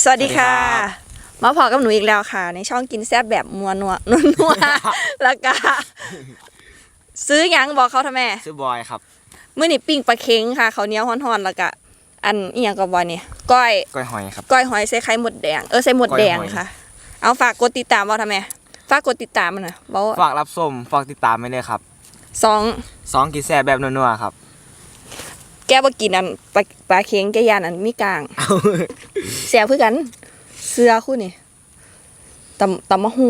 สวัสดีค่ะสวัสดีครับมาพอกับหนูอีกแล้วค่ะ ในช่องกินแซ่บแบบมัวนัวนัวนัวแล้วก็ซื้อหยังบอกเขาทำไมชื่อบอยครับมื่อนี่ปิ้งปลาเค็งค่ะเขาวเหนียวฮ้อนๆแล้วก็อันอีหยังกับบอยนี่ก้อยก้อยหอยครับ ก้อยหอยใส่ไข่หมดแดงเออใส่หมดแดงก้อยหอย ค่ะ เอาฝากกดติดตามบอกทำไมฝากกดติดตามมันนะบอกฝากรับชมฝากติดตามไว้เลยครับสอง สองกินแซ่บแบบนัวๆครับ แก้วกินอันปลาปลาเค็งแกยานอันมีกลางเสียเพื่อกัน เสื้อคู่นี่ตำตำมะฮู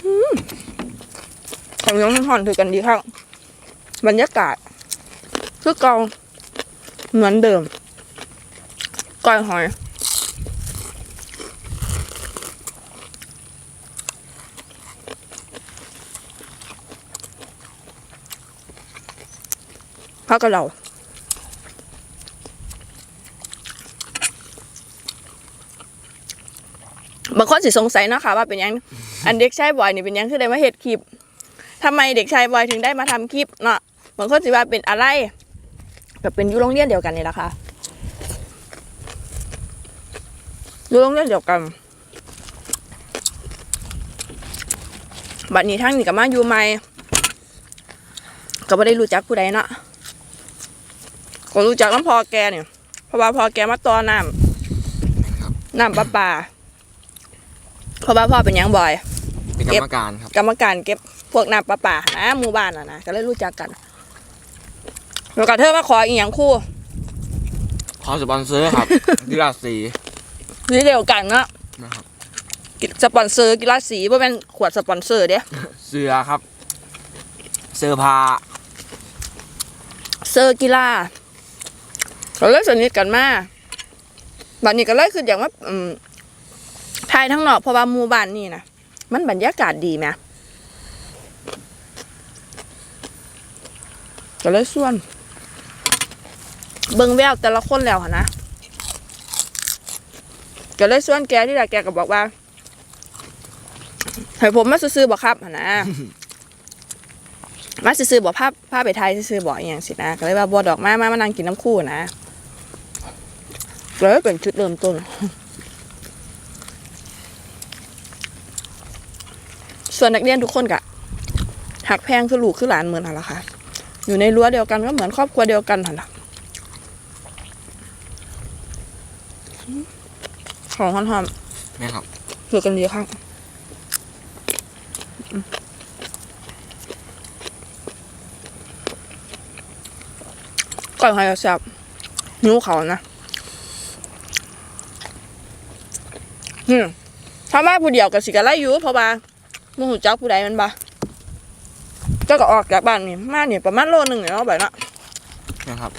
อืมของน้องห่อนถือกันดีครับบรรยากาศคือเกาเหมือนเดิมก้อยหอย พักกับเราบางคนสิสงสัยนะค่ะว่าเป็นยังอันเด็กชายบอยนี่เป็นยังคือได้มาเฮ็ดคลิปทำไมเด็กชายบอยถึงได้มาทำคลิปเนาะบางคนสิว่าเป็นอะไรก็เป็นอยู่โรงเรียนเดียวกันนี่แหละค่ะอยู่โรงเรียนเดียวกันบัดนี้ทั้งนี่กับมาอยู่ใหม่ก็ไม่ได้รู้จักผู้ใดเนาะ ก็รู้จักน้ำพอแกเนี่ยเพราะว่าพอแกมาต่อน้ำน้ำประปาเพราะว่าพ่อเป็นหยังบ่อยเป็นกรเก็บรมการครับกรรมการเก็บพวกน้ำประปานะหมู่บ้านอะนะก็เลยรู้จักกันแล้วก็เธอมาขออีกอย่างคู่ ขอสปอนเซอร์ครับกีฬาสีนี่เดียวกันเนาะนะครับสปอนเซอร์กีฬาสีว่าเป็นขวดสปอนเซอร์เด้เสือครับ เสื้อผ้าเซอร์กีฬา เขาเลยสนิทกันมากบัดนี้ก็เลยคืออย่างว่าอืมทายทั้งนอกเพราะว่าหมู่บ้านนี่นะมันบรรยากาศดีไหมก็เลยส่วน เบิ่งแววแต่ละคนแล้วหั่นนะก็เลยส่วนแกที่แรกแกก็บอกว่าให้ผมมาซื้อๆบอกครับหั่นนะมาซื้อๆบอกภาพภาพไปไทยซื้อๆบอกอหย่างสินะก็เลยว่าบัวดอกไม้มามานั่งกินน้ำคู่นะ เลยเป็นชุดเริ่มต้น ส่วนนักเรียนทุกคนกะหักแพงคือลูกคือหลานเหมือนกันละค่ะ อยู่ในรั้วเดียวกันก็เหมือนครอบครัวเดียวกันหันละของหอมนี่ครับๆคือกันดีครับอืมก่อนใครจะแซ่บนิ้วเขานะ อืมถ้ามาผู้เดียวกับสิกะไล่อยู่เพราะว่าหมูหูจักผู้ใดแมันบ่เจ้าก็ออกจากบ้านนี่มาเนี่ยประมาณโลหนึงเนี่ยเนาะแบบนั้นนี่ครับ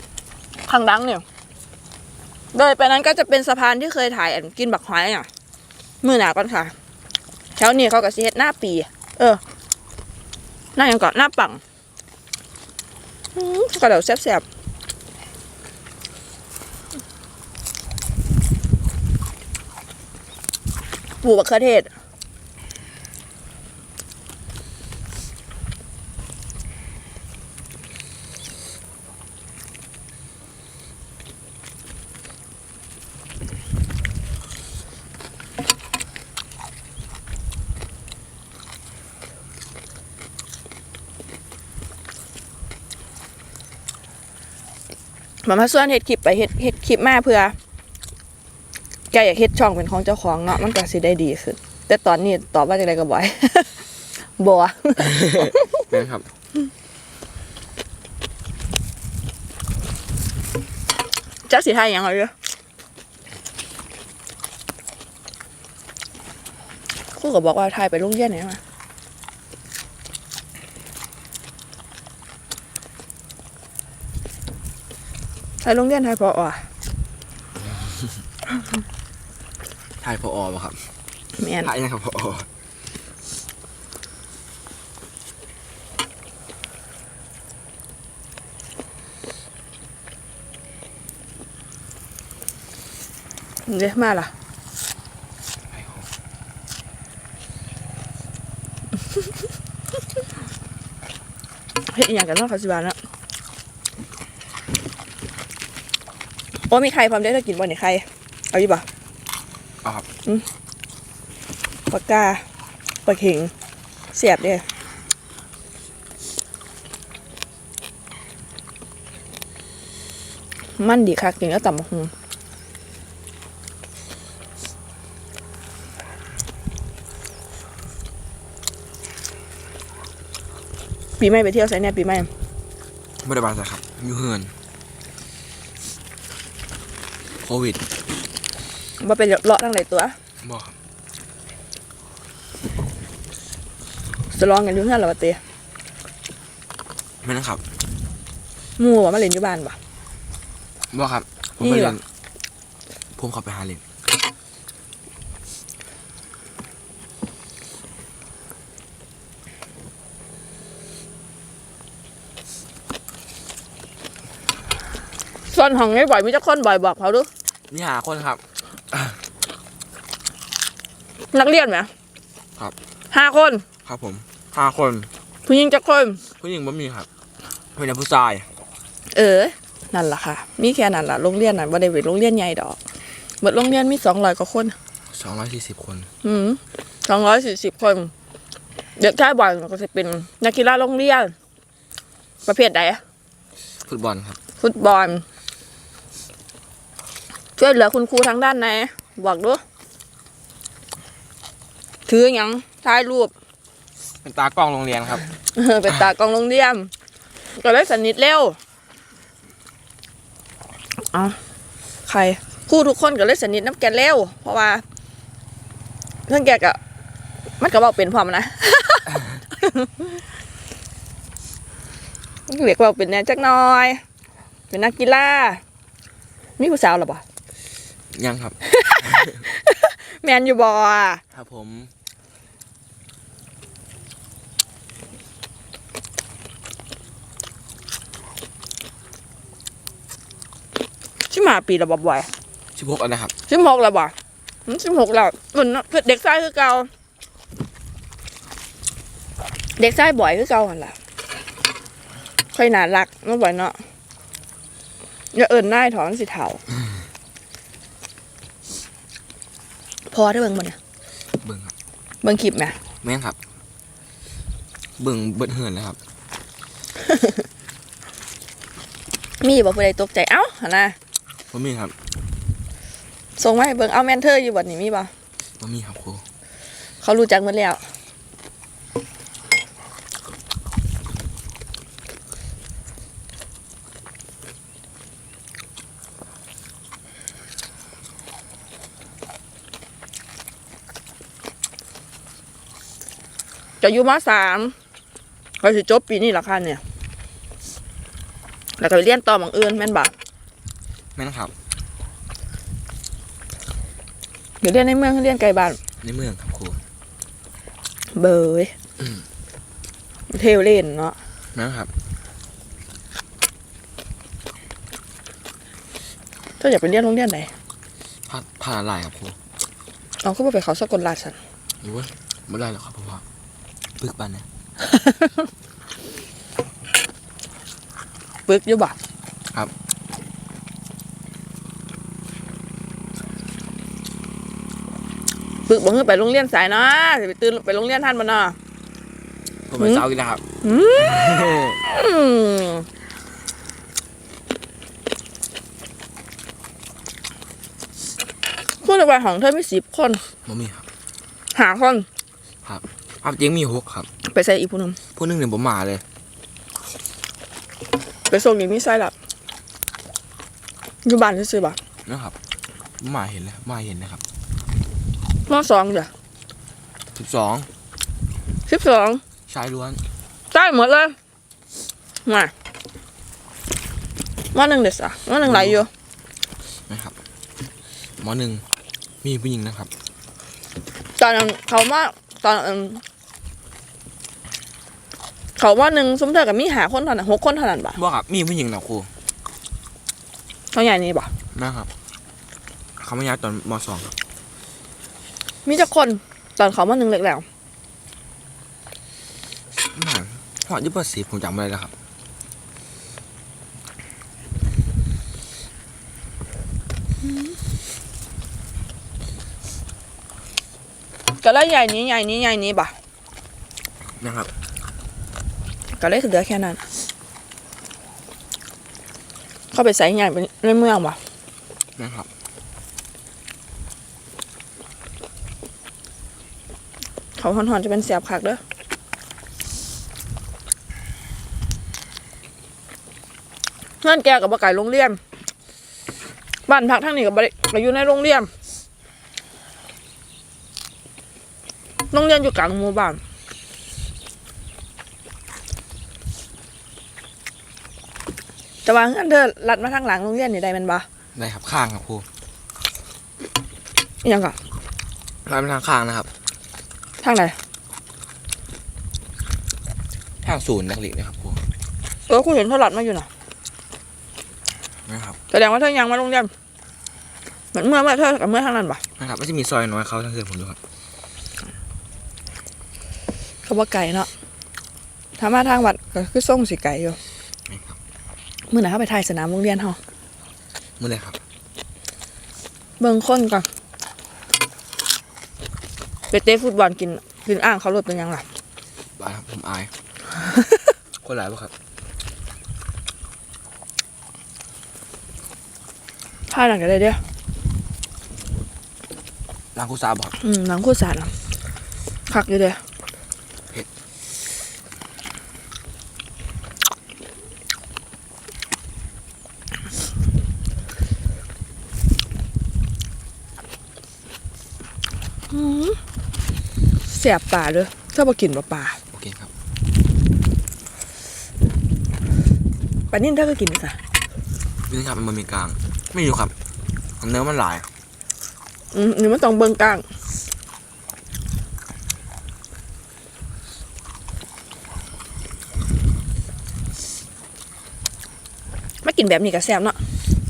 ข้างดังเนี่ย โดยไปนั้นก็จะเป็นสะพานที่เคยถ่ายอันกินบักหอยอะมือหนาก่อนค่ะแถวนี้เขาก็สิเฮ็ดหน้าปี เออ หน้าหยังก่อนหน้าปังอื้อกระเดาแซ่บๆ ปลูกบักเขือเทศ มามาส่วนเฮ็ดคลิปไปเฮ็ดเฮ็ดคลิปมาเพื่อ แกอยากเฮ็ดช่องเป็นของเจ้าของเนาะมันก็สิได้ดีขึ้นแต่ตอนนี้ตอบว่าจังไดก็บ่อย บ่นี่ครับจักสิทายหยังเอาเด้อครูก็บอกว่าทายไปโรงเรียนไหนมาทายโรงเรียนทายพออะ ถ่ายพออป่ะครับแม่นถ่ายยังครับพออเด้มาล่ะเฮ็ดอีหยังกันเนาะเขาสิบาลเนาะโอ้มีใครพร้อมได้ถ้ากินบ่เนี่ยใครเอาอยู่ ปะเอาครับปากกาปลาเข็งเสียบเด้มันดีคักกินแล้วต่ำบักหุงปีใหม่ไปเที่ยวไซเนี่ยปีใหม่ไม่ได้บาดเจ็บครับอยู่เฮือนโควิด ว่าเป็นเลาะทั้งหลายตัวบอกครับจะลองกันอยู่เพื่อนเหรอวะเต้ไม่นะครับหมู่ว่ามาเล่นอยู่บ้านปะบอกครับ ผมนี่ไปเหรเรีอยนผมเขับไปหาเล่นส่วนของไอ้บ่อยมีเจ้าคนบ่อยบอกเขาดูนี่หาคนครับ นักเรียนไหมครับ ห้าคน ครับผมห้าคนผู้หญิงเจ้าคน ผู้หญิงบ่มีครับเป็นแต่ผู้ชาย เออ นั่นล่ะค่ะ มีแค่นั้นล่ะ โรงเรียนน่ะบ่ได้เป็นโรงเรียนใหญ่ดอกเบิดโรงเรียนมีสองร้อยกว่าคน สองร้อยสี่สิบคน อืมสองร้อยสี่สิบคน เด็กชายบ่อยก็จะเป็นนักกีฬาโรงเรียน ประเภทใดอะฟุตบอลครับ ฟุตบอล ช่วยเหลือคุณครูทางด้านไหน บอกดู ถือหยังถ่ายรูป เป็นตากล้องโรงเรียนครับ เออไปตากองโรงเรียนก็เลยสนิทเร็วเอาใครครู่ทุกคนก็เลยสนิทน้ำแกเร็วเพราะว่าเรื่องแกก็มันก็บอกเป็นพร้อมนะ เรียกว่าเป็นแหน่จักหน้อย เป็นนักกีฬามีผู้สาวหรอบ่ยังครับ แมนอยู่บ่ครับผม ชิมาปีละบ่บ่อยสิบหกอันนะครับสิบหกแล้วบ่สิบหกแล้วเหมือนเด็กชายคือเก่าเด็กชายบ่อยคือเก่าหันล่ะค่อยน่ารักเมื่อบ่อยเนาะอย่าเอิญนายถอนสิเถา พอได้เบิ่งบ่เนี่ยเบิ่งครับเบิ่งคลิปไหมแม่นครับ เบิ่งเบิดเหือนเลยครับ มีบ่ผู้ใดตกใจเอ้าหั่นนะบ่มีครับส่งมาให้เบิ่งเอาแมนเทอร์อยู่บ่นี่มีบ่บ่มีครับครูเขารู้จักหมดแล้ว จะอยู่มสามเขาสิจบปีนี้ละค่ะเนี่ย แล้วก็ไปเรียนต่อหมองอื่นแม่นบ่แม่นครับ เดี๋ยวเรียนในเมืองเรียนไกลบ้าน ในเมืองครับครูเบยเทวเล่นเนาะแม่นครับเธออยากไปเรียนโรงเรียนไหนพาพาอะไรครับครูเอาขึ้นมาไปเขาสกลราชสันโอ้ยไม่ได้หรอกครับเพราะว่า ปึกปันเนี่ยปึกอยู่บ่ครับปึกบอกให้ไปโรงเรียนสายเนาะสิไปตื่นไปโรงเรียนท่านบ่เนาะผมไปเช้าอีกแล้วครับอืมพูดในวันของเธอมีสิบคนบ่มีครับหาคนความจริงมีหกครับ ไปใส่อีกผู้หนึงผู้หนึงเนี่ยผมมาเลย ไปส่งอีกมีไส้หลับอยู่บ้านซื้อๆบ่นะครับผมมาเห็นเลยมาเห็นนะครับมอสองเดี๋ยวสิบสองสิบสองชายล้วนได้หมดเลยมาว่าหนึ่งเด็ดสะว่าหนึ่งไหลอยู่นะครับหมอหนึ่งมีผู้หญิงนะครับ ตอนนั้นเขาว่าตอนนั้น เขาว่าหนึ่งสมเธอกับมีหาคนเท่านั้นหกคนเท่านั้นบ่บอกครับ มีผู้หญิงนะครูเขาใหญ่นี่บ่นะครับเขาไม่ย้ายตอนมสองครับมีจักคนตอนเขาว่าหนึ่งเล็กแล้วน่าหอดยี่สิบสี่ผมจำไม่ได้แล้วครับ ก็เลยใหญ่นี้ใหญ่นี้ใหญ่นี้บ่ะนะครับ ก็เลยเหลือแค่นั้น เข้าไปใส่ใหญ่ไปในเมืองบ่ะนะครับเขาหอนๆจะเป็นเสียบคักเด้อเพื่อนแกกับบ่ไก่โรงเรียนบ้านพักทั้งนี้กับบ่อยู่ในโรงเรียนโรงเรียนอยู่กลางหมู่บ้าน แต่ว่าเงินเธอลัดมาทางหลังโรงเรียนนี่ได้แมันบ่ได้ครับข้างครับครูอหยังก่ะร้านเป็นทางข้างนะครับทางไหนทางศูนย์นักเรียนนะครับครูเออคุณเห็นเธอลัดมาอยู่น่ะนะครับแสดงว่าเธอยังมาโรงเรียนเหมือนเมื่อเมื่อเธอกับเมื่อทางนั้นบ่นะครับไม่จะมีซอยน้อยเขาทางเดินผมดูครับเขาว่าไก่เนาะถ้ามาทางวัดก็คือส่งสิไก่อยู่นะครับ มื่อไหร่เขาไปถ่ายสนามโรงเรียนเขาเมื่อไรครับ เบิ่งคนก่อนไปเตะฟุตบอลกินกินอ่างเขารถเป็นยังล่ะบ้านครับผมอาย คนหลายปะครับถ่ายหนังกันได้เด้อร้านครูซาบอกอืมหนังคู่สารน่ะคักอยู่เด้อ เผ็ด อืมเสียบป่าเด้อถ้าบ่กินบ่ป่าโอเคครับปลานิ่นเธอก็กินซะนี่ครับมันมีกลาง ไม่รู้ครับเนื้อมันหลายอืมนี่มันต้องเบิ่งกลางมากินแบบนี้ก็แซ่บเนาะ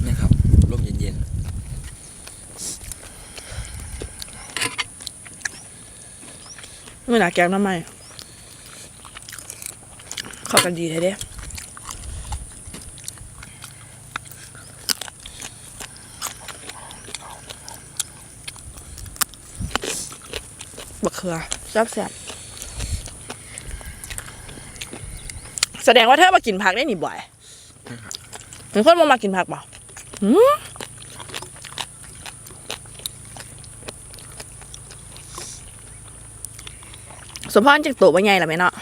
นะครับลมเย็น มื่อหนาแกงน้ำไหมเข้ากันดีเลยเด้บักเขือแซ่บแซ่บแสดงว่าเธอมากินผักได้หนิบ่อยถึงคนมามากินผักเปล่าหืม สมพรจากตัวว่าไงล่ะแม่เนาะๆ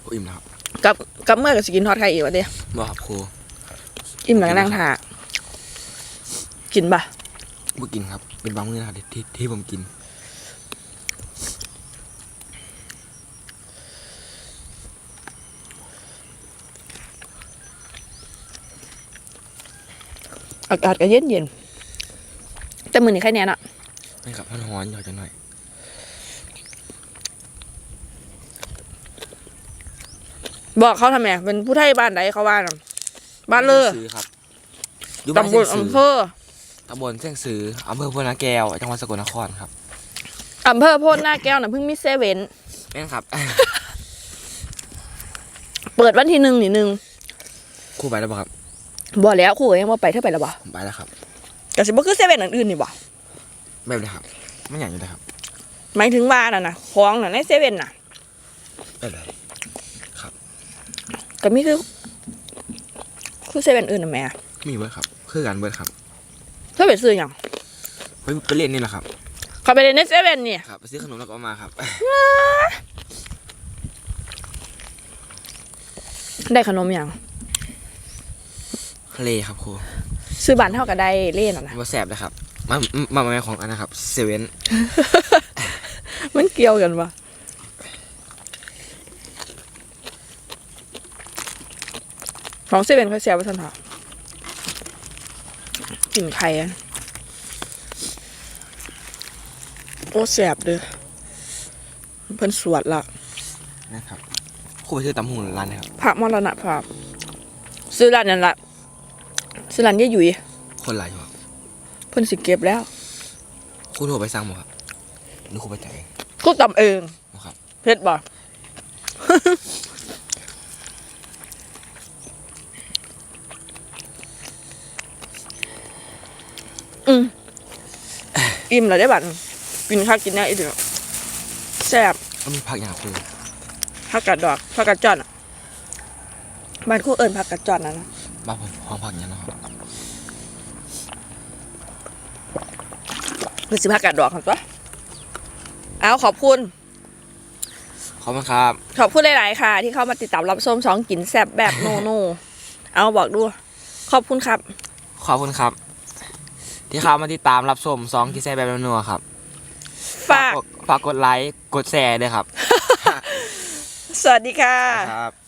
โอ้อิ่มแล้วครับกับกับเมื่อกับสกินทอดไข่อีกวะเด้บอกครับครูอิ่มหลังนั่งถากินปะเมื่อกินครับ เป็นบางมื้อนะครับที่ที่ผมกิน อากาศก็เย็นเย็นๆแต่มือนี่แค่เนี้ยน่ะนะครับมันร้อนอยากจะหน่อยบอกเขาทำไมเป็นผู้ไทยบ้านใดเขาว่าน่ะบ้านเลอซื้อครับอยู่บ้านตำบเส้ลนซื้ออำเภอตำบลเส้นซื้ออำเภอพนาแก้วจังหวัดสกลนครครับอำเภอโพนหน้าแก้วน่ะเพิ่งมีเซเว่นแม่นครับ เปิดวันที่หนึ่งนี่หนึ่งครู่ไปแล้วบ่ครับ บ่แล้วครู่ก็ยังว่าไปเท่าไปแล้วบ่ผมไปแล้วครับแต่สิบ่คือเซเว่นอื่นๆนี่บ่แบบเลยครับไม่อย่างนี้เลยครับหมายถึงว่าน่ะนะของน่ะในเซเว่นน่ะแบบเลยก็มีคือคือเซเว่นอื่นน่ะแหม่มีเบิร์ดครับ คือการเบิร์ดครับเธอไปซื้อหยังไปไปเรียนนี่แหละครับเขาไปในเซเว่นนี่ครับไปซื้อขนมแล้วก็เอามาครับ ได้ขนมหยังทะ เลครับครูซื้อบ้านเท่ากับได้เล่นน่ะนะมาแสบนะครับมามามาของอันนะครับเซเว่นมันเกี่ยวกันปะของเซเว่นเขาเสียไปทันทากลิ่นไข่อะโอ้แสบเด้อเพิ่นสวดละนะครับครูไปซื้อตำหูร้านนะครับพระมรณะภาพซื้อร้านนั่นละ ซื้อร้านยี่หยุยคนหลายอยู่ครับเพิ่นสิเก็บแล้วครูโทรไปสั่งบ่ครับหรือครูไปจ่ายเองก็ตำเองนะครับเพชรบ่ อืมอิ่มแล้วได้บัดกินข้าวกินได้อีกเดียวแซ่บก็มีผักอย่างคือผักกาดดอกผักกาดจอนอะบ้านคู่เอิญผักกาดจอนนะนะ บ้านผมห้องผักอย่างนะครับหรือสิผักกาดดอกครับตัวเอาขอบคุณ ขอบคุณครับ ขอบคุณหลาย ๆ ค่ะ ที่เข้ามาติดตามรับชมสองกินแซ่บแบบโนโนเอาบอกดู ขอบคุณครับ ขอบคุณครับ ที่เข้ามาติดตามรับชมซองที่แซ่แบบนัวๆครับ ฝากกดฝากกดไลค์ กดแชร์ด้วยครับ สวัสดีค่ะครับ